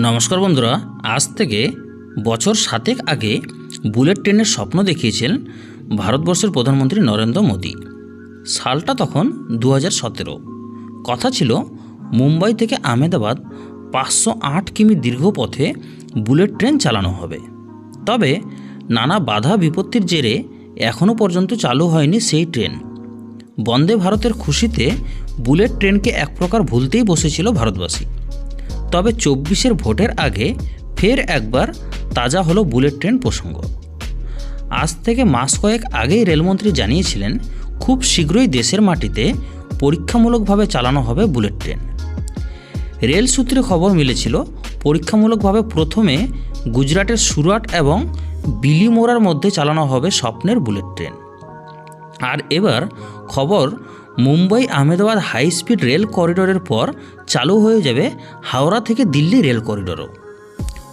নমস্কার বন্ধুরা, আজ থেকে বছর সাতেক আগে বুলেট ট্রেনের স্বপ্ন দেখিয়েছিলেন ভারতবর্ষের প্রধানমন্ত্রী নরেন্দ্র মোদী। সালটা তখন দু হাজার সতেরো। কথা ছিল মুম্বাই থেকে আহমেদাবাদ পাঁচশো আট কিমি দীর্ঘ পথে বুলেট ট্রেন চালানো হবে। তবে নানা বাধা বিপত্তির জেরে এখনও পর্যন্ত চালু হয়নি সেই ট্রেন। বন্দে ভারতের খুশিতে বুলেট ট্রেনকে এক প্রকার ভুলতেই বসেছিল ভারতবাসী। তবে চব্বিশের ভোটের আগে ফের একবার তাজা হলো বুলেট ট্রেন প্রসঙ্গ। আজ থেকে মাস কয়েক আগেই রেলমন্ত্রী জানিয়েছিলেন, খুব শীঘ্রই দেশের মাটিতে পরীক্ষামূলকভাবে চালানো হবে বুলেট ট্রেন। রেল সূত্রে খবর মিলেছিল, পরীক্ষামূলকভাবে প্রথমে গুজরাটের সুরাট এবং বিলিমোরার মধ্যে চালানো হবে স্বপ্নের বুলেট ট্রেন। আর এবার খবর Mumbai Ahmedabad high speed rail করিডোরের পর চালু হয়ে যাবে হাওড়া থেকে দিল্লি রেল করিডোরও।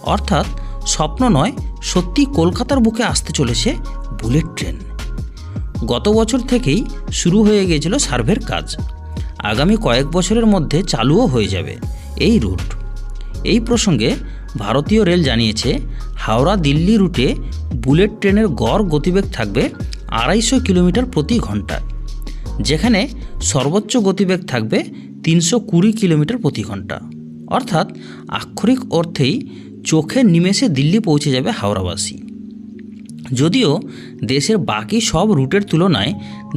অর্থাৎ স্বপ্ন নয়, সত্যি কলকাতার বুকে আসতে চলেছে বুলেট ট্রেন। গত বছর থেকেই শুরু হয়ে গিয়েছিল সার্ভের কাজ। আগামী কয়েক বছরের মধ্যে চালুও হয়ে যাবে এই রুট। এই প্রসঙ্গে ভারতীয় রেল জানিয়েছে, হাওড়া দিল্লি রুটে বুলেট ট্রেনের গড় গতিবেগ থাকবে আড়াইশো কিলোমিটার প্রতি ঘণ্টা যেখানে সর্বোচ্চ গতিবেগ থাকবে তিনশো কুড়ি কিলোমিটার প্রতি ঘণ্টা। অর্থাৎ আক্ষরিক অর্থেই চোখে নিমেষে দিল্লি পৌঁছে যাবে হাওড়াবাসী। যদিও দেশের বাকি সব রুটের তুলনায়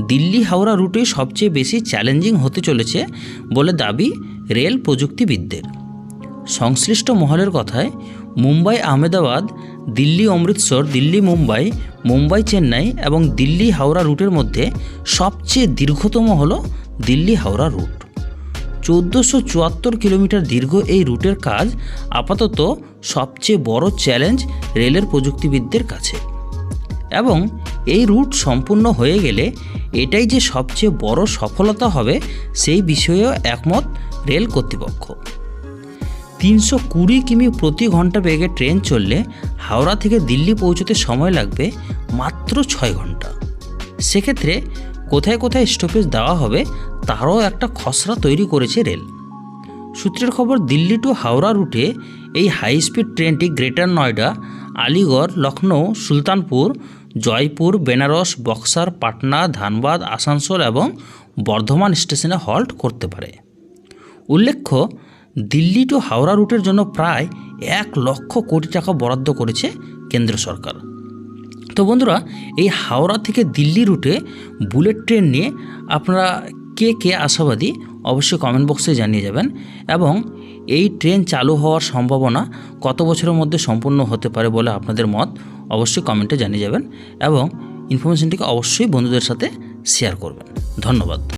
দিল্লি হাওড়া রুটে সবচেয়ে বেশি চ্যালেঞ্জিং হতে চলেছে বলে দাবি রেল প্রযুক্তিবিদদের। সংশ্লিষ্ট মহলের কথায় মুম্বাই আহমেদাবাদ দিল্লি অমৃতসর, দিল্লি মুম্বাই মুম্বাই চেন্নাই এবং দিল্লি হাওড়া রুটের মধ্যে সবচেয়ে দীর্ঘতম হল দিল্লি হাওড়া রুট। চোদ্দোশো চুয়াত্তর কিলোমিটার দীর্ঘ এই রুটের কাজ আপাতত সবচেয়ে বড় চ্যালেঞ্জ রেলের প্রযুক্তিবিদদের কাছে। এবং এই রুট সম্পূর্ণ হয়ে গেলে এটাই যে সবচেয়ে বড় সফলতা হবে সেই বিষয়েও একমত রেল কর্তৃপক্ষ। তিনশো কুড়ি কিমি প্রতি ঘণ্টা বেগে ট্রেন চললে হাওড়া থেকে দিল্লি পৌঁছতে সময় লাগবে মাত্র ছয় ঘণ্টা। সেক্ষেত্রে কোথায় কোথায় স্টপেজ দেওয়া হবে তারও একটা খসড়া তৈরি করেছে রেল। সূত্রের খবর, দিল্লি টু হাওড়া রুটে এই হাই স্পিড ট্রেনটি গ্রেটার নয়ডা আলিগড় লখনৌ সুলতানপুর, জয়পুর, বেনারস, বক্সার, পাটনা, ধানবাদ, আসানসোল এবং বর্ধমান স্টেশনে হল্ট করতে পারে। উল্লেখ্য দিল্লি টু হাওড়া রুটের জন্য প্রায় এক লক্ষ কোটি টাকা বরাদ্দ করেছে কেন্দ্র সরকার। তো বন্ধুরা, এই হাওড়া থেকে দিল্লি রুটে বুলেট ট্রেন নিয়ে আপনারা কে কে আশাবাদী অবশ্যই কমেন্ট বক্সে জানিয়ে যাবেন এবং এই ট্রেন চালু হওয়ার সম্ভাবনা কত বছরের মধ্যে সম্পূর্ণ হতে পারে বলে আপনাদের মত অবশ্যই কমেন্টে জানিয়ে যাবেন এবং ইনফরমেশনটিকে অবশ্যই বন্ধুদের সাথে শেয়ার করবেন। ধন্যবাদ।